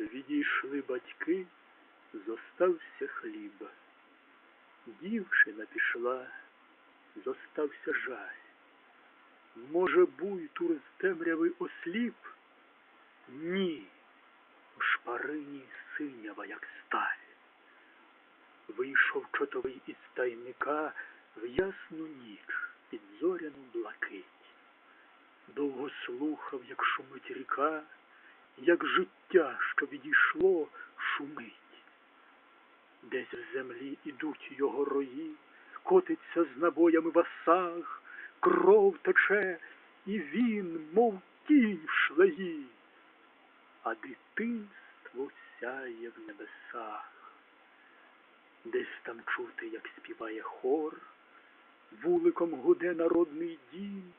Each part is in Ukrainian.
Відійшли батьки, зостався хліб. Дівчина пішла, зостався жаль. Може, буйтур з темряви осліп? Ні, в шпарині синява, як сталь. Вийшов чотовий із тайника в ясну ніч під зоряну блакить. Довго слухав, як шумить ріка, як життя, що відійшло, шумить. Десь в землі ідуть його рої, котиться з набоями васаг, кров тече, і він, мов тінь в шлеї, а дитинство сяє в небесах. Десь там чути, як співає хор, вуликом гуде народний дім,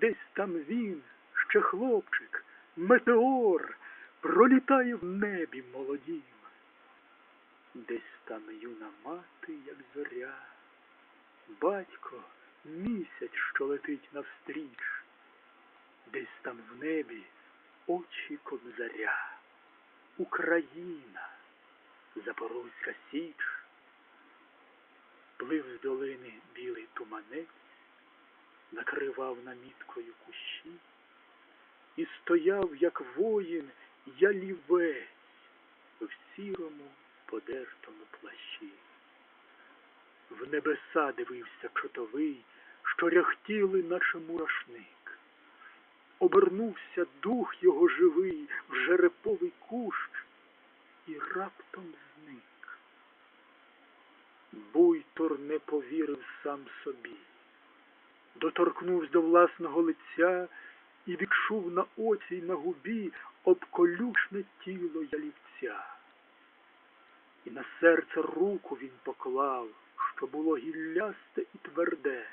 десь там він, ще хлопчик, метеор, пролітає в небі молодім. Десь там юна мати, як зоря, батько місяць, що летить навстріч, десь там в небі очі кобзаря, Україна, Запорозька Січ, плив з долини білий туманець, накривав наміткою кущі, і стояв, як воїн, ялівець в сірому подертому плащі. В небеса дивився чотовий, що ряхтіли, наче мурашник. Обернувся дух його живий в жереповий кущ і раптом зник. Буйтор не повірив сам собі, доторкнувся до власного лиця і відчув на оці й на губі обколючне тіло ялівця. І на серце руку він поклав, що було гіллясте і тверде.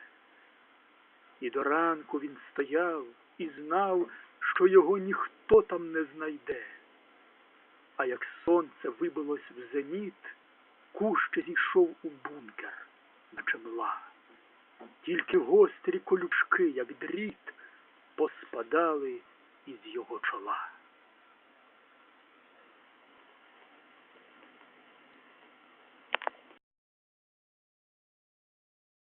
І до ранку він стояв і знав, що його ніхто там не знайде. А як сонце вибилось в зеніт, кущ зійшов у бункер, наче мла. Тільки гострі колючки, як дріт, поспадали із його чола.